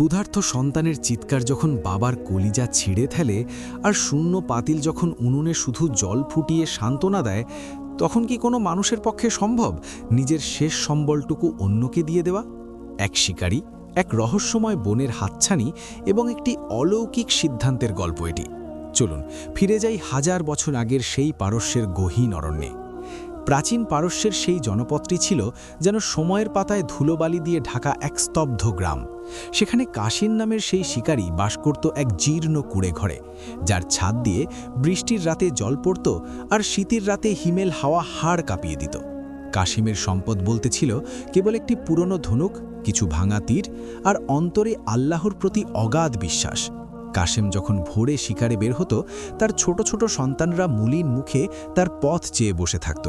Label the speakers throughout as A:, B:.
A: ক্ষুধার্ত সন্তানের চিৎকার যখন বাবার কলিজা ছিঁড়ে ফেলে আর শূন্য পাতিল যখন উনুনে শুধু জল ফুটিয়ে সান্ত্বনা দেয়, তখন কি কোনো মানুষের পক্ষে সম্ভব নিজের শেষ সম্বলটুকু অন্যকে দিয়ে দেওয়া? এক শিকারী, এক রহস্যময় বনের হাতছানি এবং একটি অলৌকিক সিদ্ধান্তের গল্প এটি। চলুন, ফিরে যাই হাজার বছর আগের সেই পারস্যের গহীন অরণ্যে। প্রাচীন পারস্যের সেই জনপদটি ছিল যেন সময়ের পাতায় ধুলোবালি দিয়ে ঢাকা এক স্তব্ধ গ্রাম। সেখানে কাশিন নামের সেই শিকারী বাস করত এক জীর্ণ কুড়ে ঘরে, যার ছাদ দিয়ে বৃষ্টির রাতে জল পড়ত আর শীতের রাতে হিমেল হাওয়া হাড় কাঁপিয়ে দিত। কাশিমের সম্পদ বলতে ছিল কেবল একটি পুরনো ধনুক, কিছু ভাঙা তীর আর অন্তরে আল্লাহর প্রতি অগাধ বিশ্বাস। কাশেম যখন ভোরে শিকারে বের হতো, তার ছোট ছোট সন্তানরা মুলিন মুখে তার পথ চেয়ে বসে থাকত।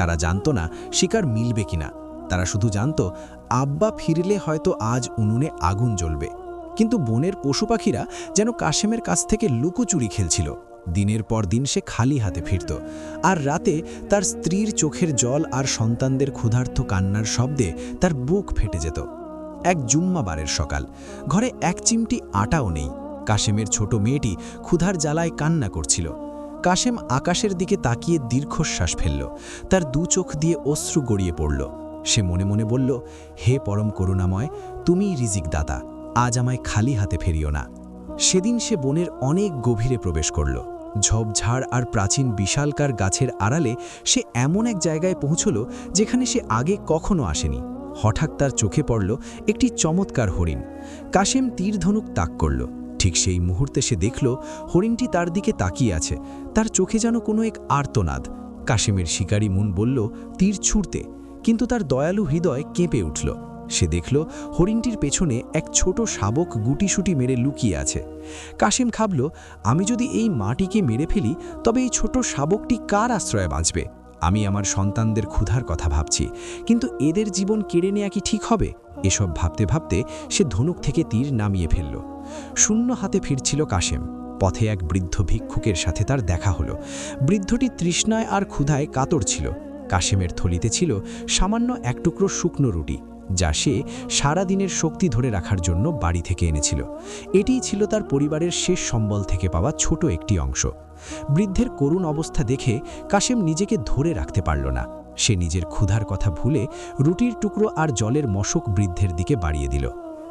A: তারা জানত না শিকার মিলবে কিনা। তারা শুধু জানত, আব্বা ফিরলে হয়তো আজ উনুনে আগুন জ্বলবে। কিন্তু বনের পশু পাখিরা যেন কাশেমের কাছ থেকে লুকোচুরি খেলছিল। দিনের পর দিন সে খালি হাতে ফিরত। আর রাতে তার স্ত্রীর চোখের জল আর সন্তানদের ক্ষুধার্ত কান্নার শব্দে তার বুক ফেটে যেত। এক জুম্মাবারের সকাল। ঘরে এক চিমটি আটাও নেই। কাশেমের ছোট মেয়েটি ক্ষুধার জ্বালায় কান্না করছিল। কাশেম আকাশের দিকে তাকিয়ে দীর্ঘশ্বাস ফেলল। তার দু চোখ দিয়ে অশ্রু গড়িয়ে পড়ল। সে মনে মনে বলল, হে পরম করুণাময় তুমিই রিজিক দাতা আজ আমায় খালি হাতে ফেরিও না। সেদিন সে বনের অনেক গভীরে প্রবেশ করল। ঝোপঝাড় আর প্রাচীন বিশালকার গাছের আড়ালে সে এমন এক জায়গায় পৌঁছল, যেখানে সে আগে কখনো আসেনি। হঠাৎ তার চোখে পড়ল একটি চমৎকার হরিণ। কাশেম তীর ধনুক তাক করল। ঠিক সেই মুহূর্তে সে দেখল হরিণটি তার দিকে তাকিয়ে আছে। তার চোখে যেন কোনো এক আর্তনাদ। কাশেমের শিকারী মুন বলল, তীর ছুঁড়তে। কিন্তু তার দয়ালু হৃদয় কেঁপে উঠল। সে দেখল হরিণটির পেছনে এক ছোট শাবক গুটিসুটি মেরে লুকিয়ে আছে। কাশিম খাবল আমি যদি এই মাটিকে মেরে ফেলি, তবে এই ছোট শাবকটি কার আশ্রয়ে বাঁচবে? আমি আমার সন্তানদের ক্ষুধার কথা ভাবছি, কিন্তু এদের জীবন কেড়ে নেয়া কি ঠিক হবে? এসব ভাবতে ভাবতে সে ধনুক থেকে তীর নামিয়ে ফেলল। শূন্য হাতে ফিরছিল কাশেম। পথে এক বৃদ্ধ ভিক্ষুকের সাথে তার দেখা হলো। বৃদ্ধটি তৃষ্ণায় আর ক্ষুধায় কাতর ছিল। কাশেমের থলিতে ছিল সামান্য এক টুকরো শুকনো রুটি, যা সে সারা দিনের শক্তি ধরে রাখার জন্য বাড়ি থেকে এনেছিল। এটিই ছিল তার পরিবারের শেষ সম্বল থেকে পাওয়া ছোট একটি অংশ। বৃদ্ধের করুণ অবস্থা দেখে কাশেম নিজেকে ধরে রাখতে পারল না। সে নিজের ক্ষুধার কথা ভুলে রুটির টুকরো আর জলের মশক বৃদ্ধের দিকে বাড়িয়ে দিল।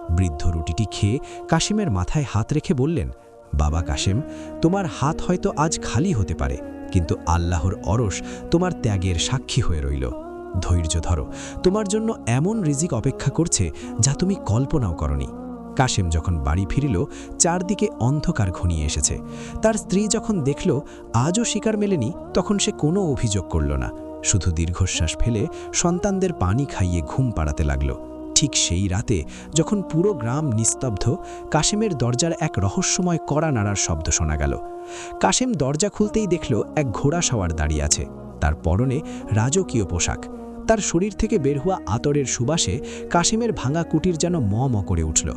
A: বৃদ্ধ রুটিটি খেয়ে কাশিমের মাথায় হাত রেখে বললেন, বাবা কাশেম, তোমার হাত হয়তো আজ খালি হতে পারে, কিন্তু আল্লাহর অরস তোমার ত্যাগের সাক্ষী হয়ে রইল। ধৈর্য ধরো, তোমার জন্য এমন রিজিক অপেক্ষা করছে যা তুমি কল্পনাও করনি। কাশেম যখন বাড়ি ফিরিল, চারদিকে অন্ধকার ঘনিয়ে এসেছে। তার স্ত্রী যখন দেখল, আজও শিকার মেলেনি, তখন সে কোনো অভিযোগ করল না। শুধু দীর্ঘশ্বাস ফেলে সন্তানদের পানি খাইয়ে ঘুম পাড়াতে লাগল। ঠিক সেই রাতে যখন পুরো গ্রাম নিস্তব্ধ, কাশেমের দরজার এক রহস্যময় কড়া নাড়ার শব্দ শোনা গেল। কাশেম দরজা খুলতেই দেখল এক ঘোড়া সওয়ার দাঁড়িয়ে আছে। তার পরনে রাজকীয় পোশাক। তার শরীর থেকে বের হওয়া আতরের সুবাসে কাশেমের ভাঙা কুটির যেন ম ম করে উঠল।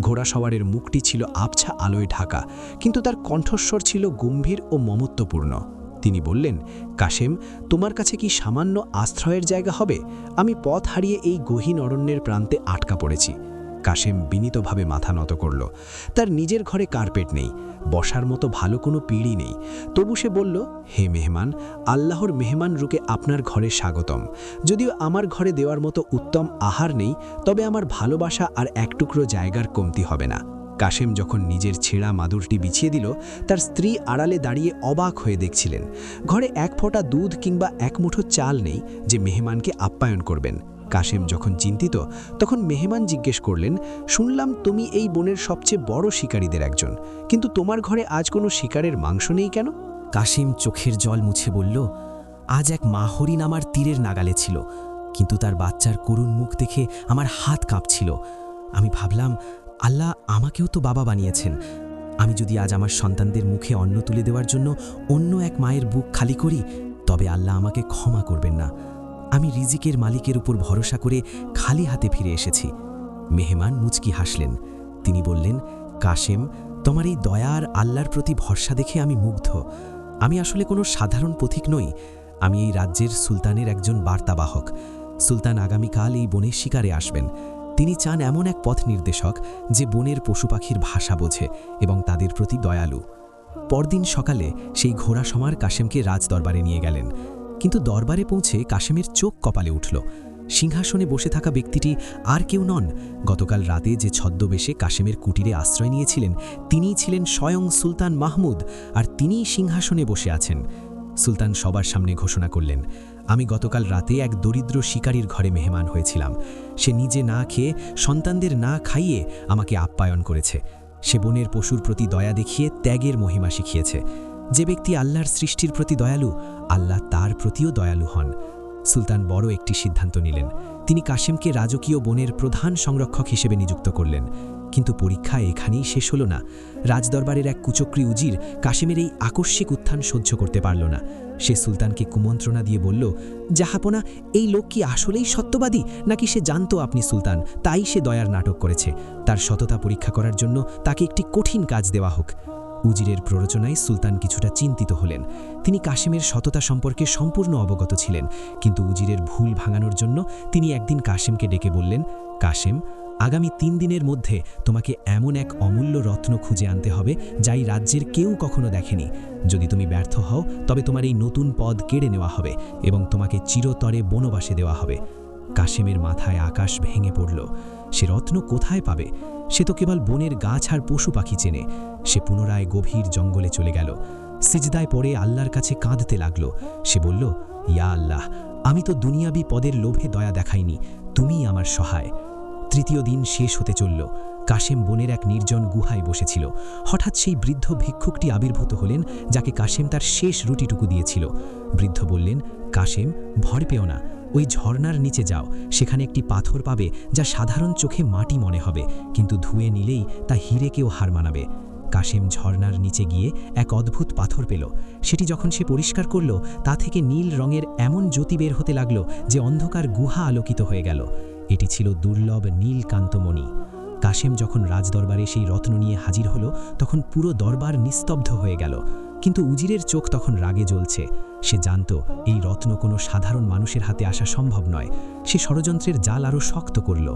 A: ঘোড়া সওয়ারের মুখটি ছিল আবছা আলোয় ঢাকা, কিন্তু তার কণ্ঠস্বর ছিল গম্ভীর ও মমত্বপূর্ণ। তিনি বললেন, কাশেম, তোমার কাছে কি সামান্য আশ্রয়ের জায়গা হবে? আমি পথ হারিয়ে এই গহীন অরণ্যের প্রান্তে আটকা পড়েছি। কাশেম বিনীতভাবে মাথা নত করল। তার নিজের ঘরে কার্পেট নেই, বসার মতো ভালো কোনো পিড়ি নেই। তবু সে বলল, হে মেহমান, আল্লাহর মেহমান রূপে আপনার ঘরে স্বাগতম। যদিও আমার ঘরে দেওয়ার মতো উত্তম আহার নেই, তবে আমার ভালোবাসা আর এক টুকরো জায়গার কমতি হবে না। কাশেম যখন নিজের ছেঁড়া মাদুরটি বিছিয়ে দিল, তার স্ত্রী আড়ালে দাঁড়িয়ে অবাক হয়ে দেখছিলেন। ঘরে এক ফোঁটা দুধ কিংবা এক মুঠো চাল নেই যে মেহমানকে আপ্যায়ন করবেন। কাশেম যখন চিন্তিত, তখন মেহমান জিজ্ঞেস করলেন, শুনলাম তুমি এই বনের সবচেয়ে বড় শিকারীদের একজন, কিন্তু তোমার ঘরে আজ কোনো শিকারের মাংস নেই কেন?
B: কাশিম চোখের জল মুছে বলল, আজ এক মাহরিন আমার তীরের নাগালে ছিল, কিন্তু তার বাচ্চার করুণ মুখ দেখে আমার হাত কাঁপছিল। আমি ভাবলাম আল্লাহ আমাকেও তো বাবা বানিয়েছেন। আমি যদি আজ আমার সন্তানদের মুখে অন্ন তুলে দেওয়ার জন্য অন্য এক মায়ের বুক খালি করি, তবে আল্লাহ আমাকে ক্ষমা করবেন না। আমি রিজিকের মালিকের উপর ভরসা করে খালি হাতে ফিরে এসেছি। মেহমান মুচকি হাসলেন। তিনি বললেন, কাশেম, তোমার এই দয়া আর আল্লাহর প্রতি ভরসা দেখে আমি মুগ্ধ। আমি আসলে কোনো সাধারণ পথিক নই। আমি এই রাজ্যের সুলতানের একজন বার্তাবাহক। সুলতান আগামীকাল এই বনের শিকারে আসবেন। তিনি চান এমন এক পথ নির্দেশক যে বনের পশু পাখির ভাষা বোঝে এবং তাদের প্রতি দয়ালু। পরদিন সকালে সেই ঘোড়া সমার কাশেমকে রাজদরবারে নিয়ে গেলেন। কিন্তু দরবারে পৌঁছে কাশেমের চোখ কপালে উঠল। সিংহাসনে বসে থাকা ব্যক্তিটি আর কেউ নন। গতকাল রাতে যে ছদ্মবেশে কাশেমের কুটিরে আশ্রয় নিয়েছিলেন, তিনিই ছিলেন স্বয়ং সুলতান মাহমুদ আর তিনিই সিংহাসনে বসে আছেন। সুলতান সবার সামনে ঘোষণা করলেন আমি গতকাল রাতে এক দরিদ্র শিকারীর ঘরে মেহমান হয়েছিলাম। সে নিজে না খেয়ে, সন্তানদের না খাইয়ে আমাকে আপ্যায়ন করেছে। সে বনের পশুর প্রতি দয়া দেখিয়ে ত্যাগের মহিমা শিখিয়েছে। যে ব্যক্তি আল্লাহর সৃষ্টির প্রতি দয়ালু, আল্লাহ তার প্রতিও দয়ালু হন। সুলতান বড় একটি সিদ্ধান্ত নিলেন। তিনি কাশেমকে রাজকীয় বনের প্রধান সংরক্ষক হিসেবে নিযুক্ত করলেন। কিন্তু পরীক্ষা এখানেই শেষ হল না। রাজদরবারের এক কুচক্রী উজির কাশেমের এই আকস্মিক উত্থান সহ্য করতে পারল না। সে সুলতানকে কুমন্ত্রণা দিয়ে বলল, জাহাপনা, এই লোক কি আসলেই সত্যবাদী? নাকি সে জানতো আপনি সুলতান, তাই সে দয়ার নাটক করেছে। তার সততা পরীক্ষা করার জন্য তাকে একটি কঠিন কাজ দেওয়া হোক। উজিরের প্ররোচনায় সুলতান কিছুটা চিন্তিত হলেন। তিনি কাশেমের সততা সম্পর্কে সম্পূর্ণ অবগত ছিলেন, কিন্তু উজিরের ভুল ভাঙানোর জন্য তিনি একদিন কাশেমকে ডেকে বললেন, কাশেম আগামী তিন দিনের মধ্যে তোমাকে এমন এক অমূল্য রত্ন খুঁজে আনতে হবে যাই রাজ্যের কেউ কখনো দেখেনি। যদি তুমি ব্যর্থ হও, তবে তোমার এই নতুন পদ কেড়ে নেওয়া হবে এবং তোমাকে চিরতরে বনবাসে দেওয়া হবে। কাশেমের মাথায় আকাশ ভেঙে পড়ল। সে রত্ন কোথায় পাবে? সে তো কেবল বনের গাছ আর পশু পাখি চেনে। সে পুনরায় গভীর জঙ্গলে চলে গেল। সিজদায় পড়ে আল্লাহর কাছে কাঁদতে লাগল। সে বলল, ইয়া আল্লাহ, আমি তো দুনিয়াবি পদের লোভে দয়া দেখাইনি। তুমিই আমার সহায়। তৃতীয় দিন শেষ হতে চলল। কাশেম বনের এক নির্জন গুহায় বসেছিল। হঠাৎ সেই বৃদ্ধ ভিক্ষুকটি আবির্ভূত হলেন, যাকে কাশেম তার শেষ রুটিটুকু দিয়েছিল। বৃদ্ধ বললেন, কাশেম ভর পেও না। ওই ঝর্ণার নিচে যাও। সেখানে একটি পাথর পাবে যা সাধারণ চোখে মাটি মনে হবে, কিন্তু ধুয়ে নিলেই তা হিরেকেও হার মানাবে। কাশেম ঝর্ণার নিচে গিয়ে এক অদ্ভুত পাথর পেল। সেটি যখন সে পরিষ্কার করল, তা থেকে নীল রঙের এমন জ্যোতি বের হতে লাগল যে অন্ধকার গুহা আলোকিত হয়ে গেল। এটি ছিল দুর্লভ নীলকান্তমণি। কাশেম যখন রাজদরবারে সেই রত্ন নিয়ে হাজির হলো, তখন পুরো দরবার নিস্তব্ধ হয়ে গেল। কিন্তু উজিরের চোখ তখন রাগে জ্বলছে। সে জানত, এই রত্ন কোনো সাধারণ মানুষের হাতে আসা সম্ভব নয়। সে ষড়যন্ত্রের জাল আরও শক্ত করল।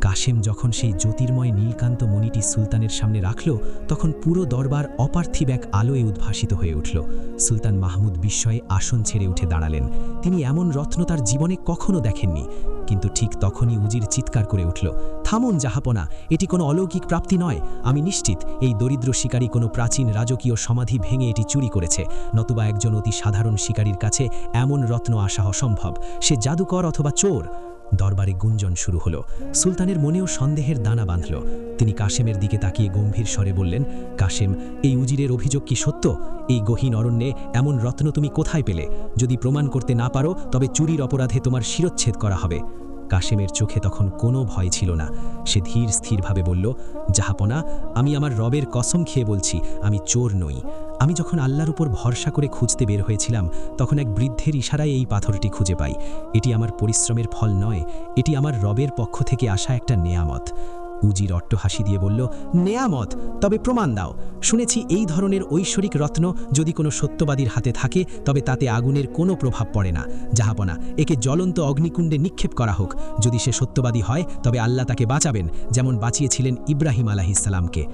B: কাশেম যখন সেই জ্যোতির্ময় নীলকান্ত মণিটি সুলতানের সামনে রাখল, তখন পুরো দরবার অপার্থিব এক আলোয় উদ্ভাসিত হয়ে উঠল। সুলতান মাহমুদ বিস্ময়ে আসন ছেড়ে উঠে দাঁড়ালেন। তিনি এমন রত্ন তার জীবনে কখনো দেখেননি। কিন্তু ঠিক তখনই উজির চিৎকার করে উঠল, থামুন জাহাপনা এটি কোনো অলৌকিক প্রাপ্তি নয়। আমি নিশ্চিত, এই দরিদ্র শিকারী কোনো প্রাচীন রাজকীয় সমাধি ভেঙে এটি চুরি করেছে। নতুবা একজন অতি সাধারণ শিকারীর কাছে এমন রত্ন আসা অসম্ভব। সে জাদুকর অথবা চোর। দরবারে গুঞ্জন শুরু হলো। সুলতানের মনেও সন্দেহের দানা বাঁধল। তিনি কাশেমের দিকে তাকিয়ে গম্ভীর স্বরে বললেন, কাশেম, এই উজিরের অভিযোগ কি সত্য? এই গহীন অরণ্যে এমন রত্ন তুমি কোথায় পেলে? যদি প্রমাণ করতে না পারো, তবে চুরির অপরাধে তোমার শিরচ্ছেদ করা হবে। কাশেমের চোখে তখন কোনো ভয় ছিল না। সে ধীর স্থিরভাবে বলল, জাহাপনা, আমি আমার রবের কসম খেয়ে বলছি, আমি চোর নই। আমি যখন আল্লাহর উপর ভরসা করে খুঁজতে বের হয়েছিলাম, তখন এক বৃদ্ধের ইশারায় এই পাথরটি খুঁজে পাই। এটি আমার পরিশ্রমের ফল নয়, এটি আমার রবের পক্ষ থেকে আসা একটা নেয়ামত। উজির অট্ট হাসি দিয়ে বলল, নেয়ামত, তবে প্রমাণ দাও। শুনেছি এই ধরনের ঐশ্বরিক রত্ন যদি কোনো সত্যবাদীর হাতে থাকে, তবে তাতে আগুনের কোনো প্রভাব পড়ে না। জাহাপনা একে জ্বলন্ত অগ্নিকুণ্ডে নিক্ষেপ করা হোক। যদি সে সত্যবাদী হয়, তবে আল্লাহ তাকে বাঁচাবেন, যেমন বাঁচিয়েছিলেন ইব্রাহিম আলাহিসাল্লামকে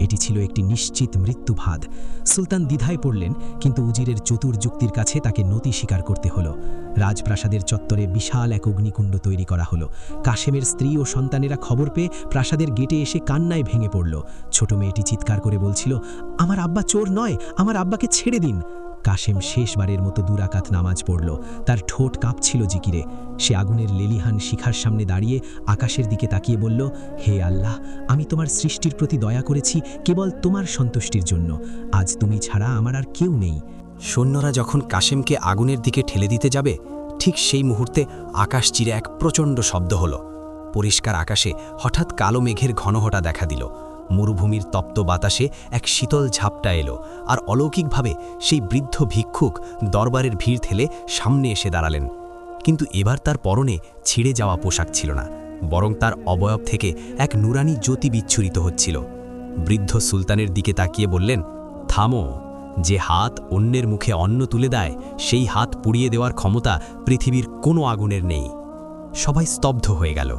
B: এটি ছিল একটি নিশ্চিত মৃত্যুভাদ। সুলতান দ্বিধায় পড়লেন, কিন্তু উজিরের চতুর যুক্তির কাছে তাকে নতি স্বীকার করতে হলো। রাজপ্রাসাদের চত্বরে বিশাল এক অগ্নিকুণ্ড তৈরি করা হলো। কাশেমের স্ত্রী ও সন্তানেরা খবর পেয়ে প্রাসাদের গেটে এসে কান্নায় ভেঙে পড়ল। ছোট মেয়েটি চিৎকার করে বলছিল, আমার আব্বা চোর নয়, আমার আব্বাকে ছেড়ে দিন। কাশেম শেষবারের মতো দুরাকাত নামাজ পড়ল। তার ঠোঁট কাঁপছিল জিকিরে। সে আগুনের লেলিহান শিখার সামনে দাঁড়িয়ে আকাশের দিকে তাকিয়ে বলল, হে আল্লাহ, আমি তোমার সৃষ্টির প্রতি দয়া করেছি কেবল তোমার সন্তুষ্টির জন্য। আজ তুমি ছাড়া আমার আর কেউ নেই।
C: সৈন্যরা যখন কাশেমকে আগুনের দিকে ঠেলে দিতে যাবে, ঠিক সেই মুহূর্তে আকাশ চিরে এক প্রচণ্ড শব্দ হলো। পরিষ্কার আকাশে হঠাৎ কালো মেঘের ঘনঘটা দেখা দিল। মরুভূমির তপ্ত বাতাসে এক শীতল ঝাপটা এলো, আর অলৌকিকভাবে সেই বৃদ্ধ ভিক্ষুক দরবারের ভিড় ঠেলে সামনে এসে দাঁড়ালেন। কিন্তু এবার তার পরনে ছিঁড়ে যাওয়া পোশাক ছিল না, বরং তার অবয়ব থেকে এক নুরানি জ্যোতি বিচ্ছুরিত হচ্ছিল। বৃদ্ধ সুলতানের দিকে তাকিয়ে বললেন, থামো, যে হাত অন্যের মুখে অন্ন তুলে দেয়, সেই হাত পুড়িয়ে দেওয়ার ক্ষমতা পৃথিবীর কোনো আগুনের নেই। সবাই স্তব্ধ হয়ে গেল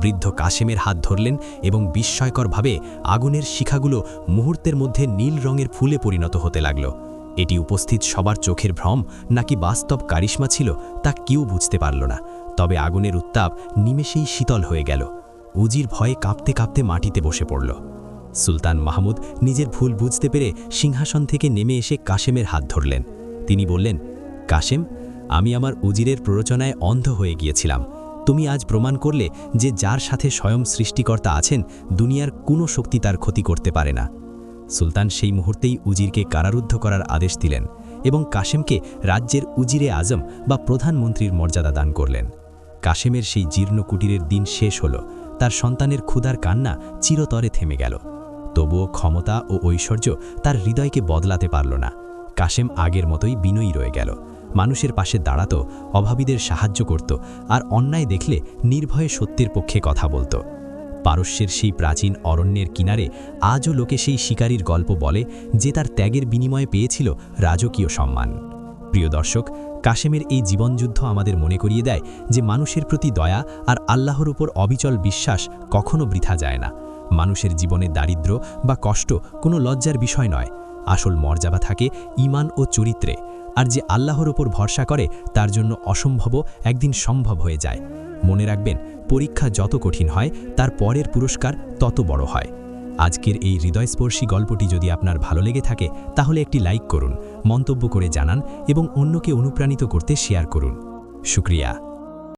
C: বৃদ্ধ কাশেমের হাত ধরলেন এবং বিস্ময়করভাবে আগুনের শিখাগুলো মুহূর্তের মধ্যে নীল রঙের ফুলে পরিণত হতে লাগল। এটি উপস্থিত সবার চোখের ভ্রম নাকি বাস্তব কারিশ্মা ছিল তা কেউ বুঝতে পারল না। তবে আগুনের উত্তাপ নিমেষেই শীতল হয়ে গেল। উজির ভয়ে কাঁপতে কাঁপতে মাটিতে বসে পড়ল। সুলতান মাহমুদ নিজের ভুল বুঝতে পেরে সিংহাসন থেকে নেমে এসে কাশেমের হাত ধরলেন। তিনি বললেন, কাশেম, আমি আমার উজিরের প্ররোচনায় অন্ধ হয়ে গিয়েছিলাম। তুমি আজ প্রমাণ করলে যে যার সাথে স্বয়ং সৃষ্টিকর্তা আছেন, দুনিয়ার কোনো শক্তি তার ক্ষতি করতে পারে না। সুলতান সেই মুহূর্তেই উজিরকে কারারুদ্ধ করার আদেশ দিলেন এবং কাশেমকে রাজ্যের উজিরে আজম বা প্রধানমন্ত্রীর মর্যাদা দান করলেন। কাশেমের সেই জীর্ণ কুটিরের দিন শেষ হল, তার সন্তানের ক্ষুধার কান্না চিরতরে থেমে গেল। তবুও ক্ষমতা ও ঐশ্বর্য তার হৃদয়কে বদলাতে পারল না। কাশেম আগের মতোই বিনয়ী রয়ে গেল। মানুষের পাশে দাঁড়াত, অভাবীদের সাহায্য করত আর অন্যায় দেখলে নির্ভয়ে সত্যের পক্ষে কথা বলত। পারস্যের সেই প্রাচীন অরণ্যের কিনারে আজও লোকে সেই শিকারীর গল্প বলে যে তার ত্যাগের বিনিময়ে পেয়েছিল রাজকীয় সম্মান। প্রিয় দর্শক, কাশেমের এই জীবনযুদ্ধ আমাদের মনে করিয়ে দেয় যে মানুষের প্রতি দয়া আর আল্লাহর উপর অবিচল বিশ্বাস কখনো বৃথা যায় না। মানুষের জীবনে দারিদ্র বা কষ্ট কোনো লজ্জার বিষয় নয় আসল মর্যাদা থাকে ঈমান ও চরিত্রে, আর যে আল্লাহর ওপর ভরসা করে, তার জন্য অসম্ভবও একদিন সম্ভব হয়ে যায়। মনে রাখবেন, পরীক্ষা যত কঠিন হয়, তার পরের পুরস্কার তত বড় হয়। আজকের এই হৃদয়স্পর্শী গল্পটি যদি আপনার ভালো লেগে থাকে, তাহলে একটি লাইক করুন, মন্তব্য করে জানান এবং অন্যকে অনুপ্রাণিত করতে শেয়ার করুন। শুক্রিয়া।